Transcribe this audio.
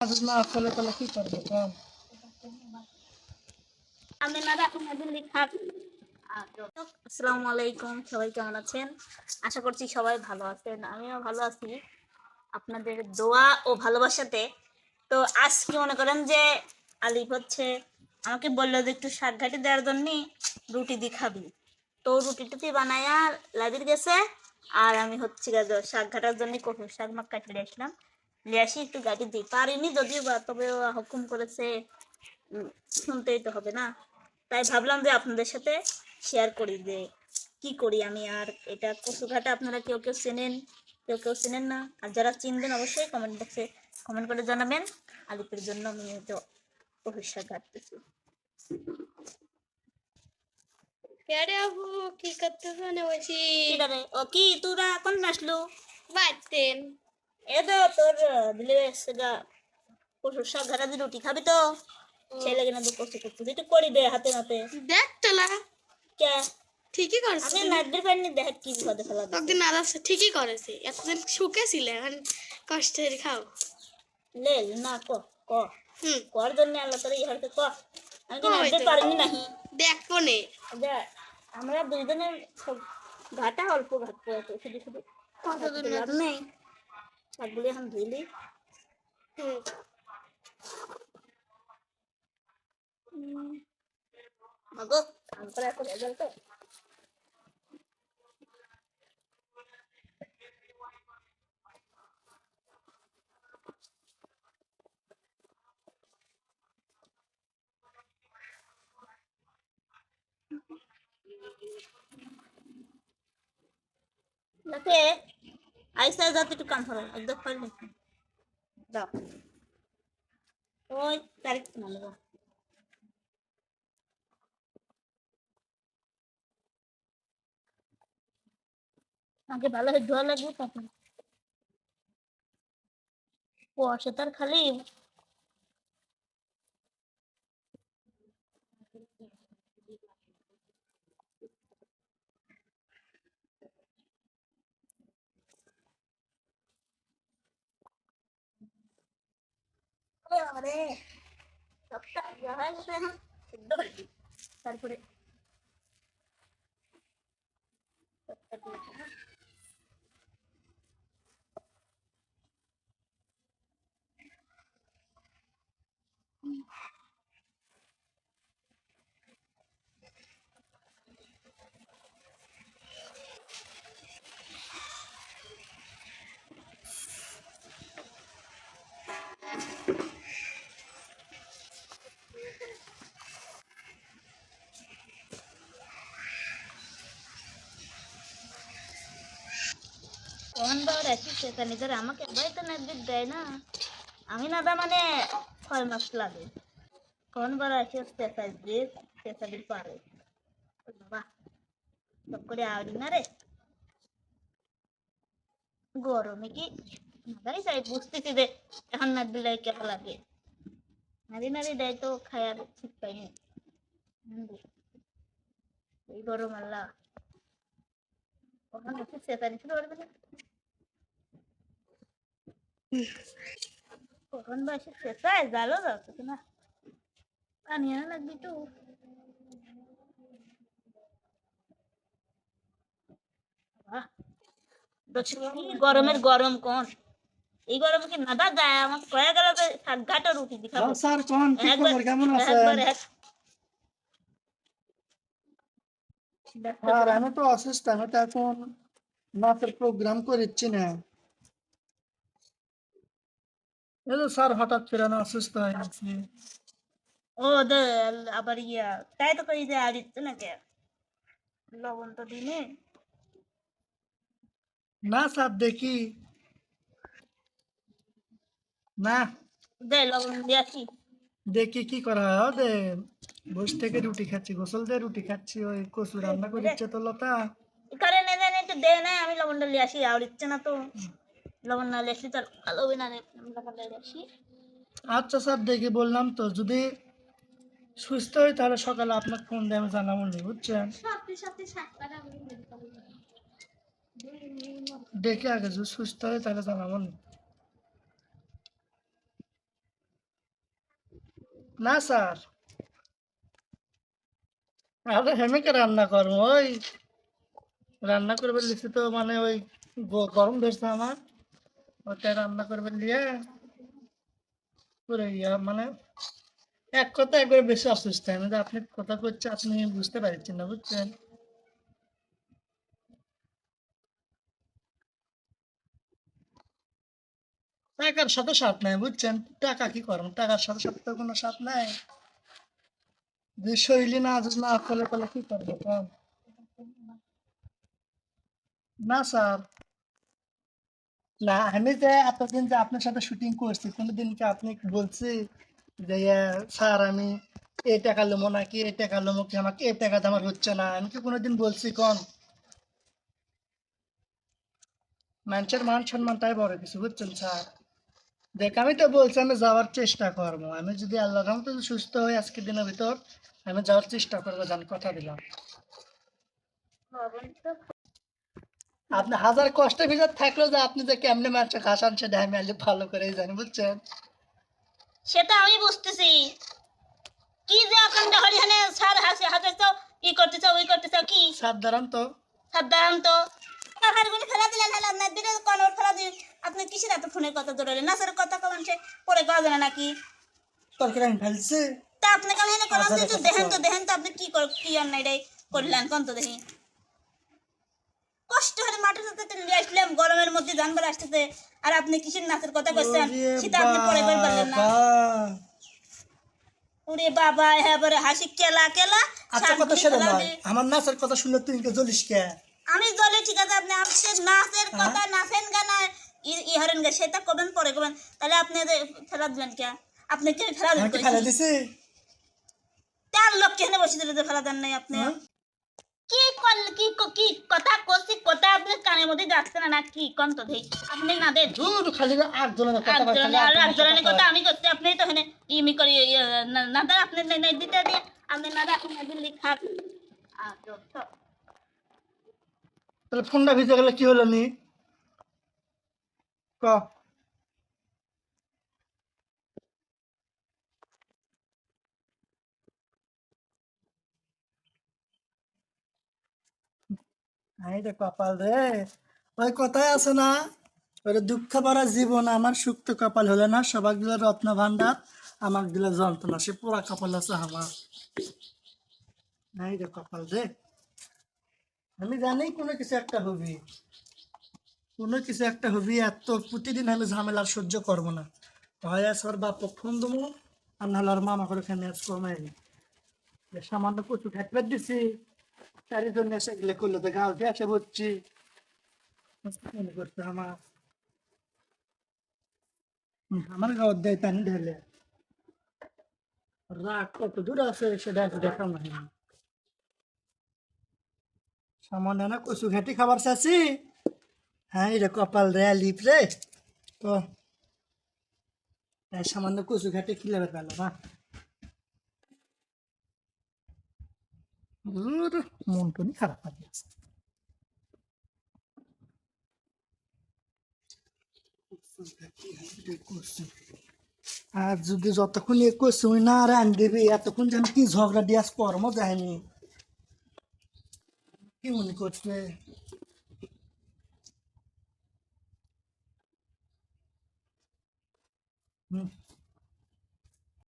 কাজ না কি আসসালামু আলাইকুম, সবাই কেমন আছেন? আশা করছি সবাই ভালো আছেন, আমিও ভালো আছি। আপনাদের দোয়া ও ভালোবাসাতে। তো আজকে মনে করেন যে আলিফ হচ্ছে, আমাকে বলল যে একটু শাক ঘাটি দেওয়ার জন্য রুটি দিয়ে খাবি। তো রুটি টুটি বানায়া লাবির গেছে, আর আমি হচ্ছে শাক ঘাটার জন্য কঠোর শাক মাক কাটি নিয়ে আসলাম। নিয়ে আসি একটু গাড়ি দিই। পারিনি যদিও বা তবে হুকুম করেছে শুনতেই তো হবে না। তাই ভাবলাম যে আপনাদের সাথে শেয়ার করি যে কি করি আমি আর এটা কচুঘাটা আপনারা কেউ কেউ চেনেন কেউ কেউ চেনেন না। আর যারা চিনবেন অবশ্যই কমেন্ট বক্সে কমেন্ট করে জানাবেন। আলিপের জন্য আমি হয়তো ভবিষ্যৎ ঘাটতেছি আরে আপু কি করতেছো না বলছি? ও কি? তোরা কোন আসলো? বাড়তেন এ তোর দিলে সেটা কচুর শাক ঘাটা দিয়ে রুটি খাবি তো? ছেলে কিনা তো কষ্ট করছিস একটু করি দে হাতে হাতে দেখ তোলা। কে? ঠিকই করেছে। আমি নাইটের পাইনি দেখ কি বিপদে ফেলা দিছে। একদিন আদাব ঠিকই করেছে। এতদিন সুখে ছিল এখন কষ্টের খাও। লে না ক ক। হুম। কর জন্য আল্লাহ তোর ইহারকে ক। আমি কি পারিনি নাহি দেখব নে যা আমরা দুইজনের ঘাটা অল্প ঘাটতে আছে শুধু শুধু কত দূর না নেই। সবগুলি এখন ধুইলি? মাগো কাম এখন রেজাল্ট তো যাতে আইসা যাতে একটু কাম করো একদম পারলে দাও ওই তারিখ আগে ভালো ধোয়া লাগবে তখন কুয়াশা তার খালি ওরে বাবারে, সবটা ইয়ে হয়ে গেছে এখন, সিদ্ধ হয়ে গেছে। তারপরে সবটা দিয়েছে, হ্যাঁ। কোন বার আছি সেখানে ধরে আমাকে তো নাকদিক দেয় না। আমি না দা মানে ছয় মাস লাগে। আসি দিয়ে পারে। বাবা সব করে না রে। গরমে কি? যাই বুঝতেছি যে এখন না দিলে কেমন লাগে। নারী নারী দেয় তো খায়ার ঠিক পাইনি এই গরম আল্লাহ। কখন করবে না কখন বসে জালো যাচ্ছে না। পানি আনা লাগবে তো। গরমের গরম কোন? এই গরমে কি নাদা যায়? আমার কয়ে গেল যে শাক ঘাটা রুটি দিখাবো স্যার কোন কি খবর? কেমন আছেন? আর আমি তো অসুস্থ আমি তো এখন নাচের প্রোগ্রাম করেছি না। এই স্যার হঠাৎ করে না অসুস্থ হয়ে গেছি। ও দে আবার ইয়া তাই তো কই যে আর ইচ্ছে না লবণ তো দিনে না স্যার দেখি। না। দে লবণ দিয়ে আসি। দেখি কি করা হয়। দে বসে থেকে রুটি খাচ্ছি গোসল দিয়ে রুটি খাচ্ছি ওই কচু রান্না করেছে তো লতা। করে নে জানে একটু দে না আমি লবণটা নিয়ে আসি আর ইচ্ছে না তো। লবণ না তার ভালো হবে আচ্ছা স্যার দেখি বললাম তো যদি সুস্থ হই তাহলে সকালে আপনাকে ফোন দিয়ে আমি জানাব নি বুঝছেন? দেখে আগে যদি সুস্থ হয় তাহলে জানাব নি। না স্যার। আরে হেমেকে রান্না করব ওই। রান্না করবে লিখছি তো মানে ওই গরম ধরছে আমার। ওটা রান্না করবে নিয়ে পুরো ইয়া মানে এক কথা একবার বেশি অসুস্থ আপনি কথা করছে আপনি বুঝতে পারছেন না, বুঝছেন? টাকার সাথে সাথ নাই, বুঝছেন? টাকা কি করব? টাকার সাথে সাথে তো কোনো সাথ নাই। যে শৈলী না না করলে কি করব না, স্যার। না, আমি যে এতদিন যে আপনার সাথে শুটিং করছি, কোনোদিন কি আপনি বলছি যে স্যার, আমি এই টাকা লোমো নাকি, এই টাকা লোমো কি আমাকে, এই টাকা আমার হচ্ছে না, আমি কি কোনোদিন বলছি কোন? মানুষের মান সম্মানটাই বড় কিছু, বুঝছেন স্যার? দেখ, আমি তো বলছি আমি যাওয়ার চেষ্টা করব, আমি যদি আল্লাহ রহমতে সুস্থ হই আজকে দিনের ভিতর, আমি যাওয়ার চেষ্টা করব জান কথা দিলাম। আপনি হাজার কষ্টের ভিতর থাকলেও যে আপনি যে কেমনে মানুষের খাসান সেটা আমি আজ ভালো করেই জানি বুঝছেন? সেটা আমি বুঝতেছি। কি যে অকাণ্ড হরিহানে সার হাসি হাতে তো ই করতেছ ওই করতেছ কি? সাবধান তো। সাবধান তো। আমার গুলি ফেলা দিলেন হলে আপনার দিলে কনর ফেলা দিন আপনি কিসের এত ফোনের কথা ধরলেন না স্যার কথা কমান সে পরে কওয়া যাবে নাকি তরকারি আমি ফেলছি? তা আপনি কেমন করান আচ্ছা, আচ্ছা, দেখেন তো আচ্ছা। দেখেন তো আপনি কি কর কি অন্যায়টাই করলেন কোন তো দেখি। কষ্ট হলে মাঠের সাথে নিয়ে আসলাম গরমের মধ্যে জানবার আসতেছে। আর আপনি কিসের নাচের কথা করছেন ওরে সেটা আপনি পরে কই পারলেন না। ওরে বাবা হ্যাঁ বলে হাসি কেলা কেলা আচ্ছা কথা সেটা নয় আমার নাচের কথা শুনলে তুই কে জ্বলিস কে? আমি জলে ঠিক আছে আপনি আপনার নাচের হ্যাঁ? কথা নাচেন গানা ই হরেন গা সেটা কবেন পরে কবেন। তাহলে আপনি ফেলা দিলেন কে? আপনি কি ফেলা দিলেন ফেলে দিছি? তার লোক কেন বসে দিলে ফেলা দেন নাই আপনি? হ্যাঁ? কি ক- কথা করছি কথা আপনি কানের মধ্যে যাচ্ছে না না কি কোন তো দেই আপনি না ধুর। খালি আট জনের কথা আট জনের কথা আমি করছি আপনি তো হেনে ইমি করি ইয়ে, না দাদা আপনি নাই দিতে দিয়ে আপনি না দাদা আপনি দিল্লি খাক। তাহলে ফোনটা ভিজে গেলে কি হলো নি? ক। এই রে কপাল রে। ওই কথাই আছে না, ওই দুঃখ ভরা জীবন আমার সুক্ত কপাল হলে না, সবাক দিলে রত্ন ভান্ডার আমাক দিলে যন্ত্রণা, সে পোড়া কপাল আছে আমার। এই রে কপাল রে। আমি জানি কোনো কিছু একটা হবি। কোনো কিছু একটা হবি, এত প্রতিদিন আমি ঝামেলা সহ্য করব না। হয় আছে ওর বাপ ফোন দেবো, আর নাহলে ওর মামা করে খেয়ে ম্যাচ কমাই সামান্য কচু খাটবে দিছি। চারিজন এসে গেলে করল। তো গাও দিয়ে এসে বলছি মনে করতে আমার? আমার গাওয়ার দেয় পানি ঢেলে। রাগ কত দূর আছে সেটা একটু দেখাও না সামান্য না কচু ঘাটি খাবার চাচ্ছি। হ্যাঁ রে কপাল রে, লিপ রে। তো সামান্য কচু ঘাটি খিলে গেল না? মন টনি খারাপ হয়ে গেছে আর যদি যতক্ষণ এ ওই না রান দেবে, এতক্ষণ যেন কি ঝগড়া দিয়াস কর্ম যায়নি। কি মনে করছে? হুম।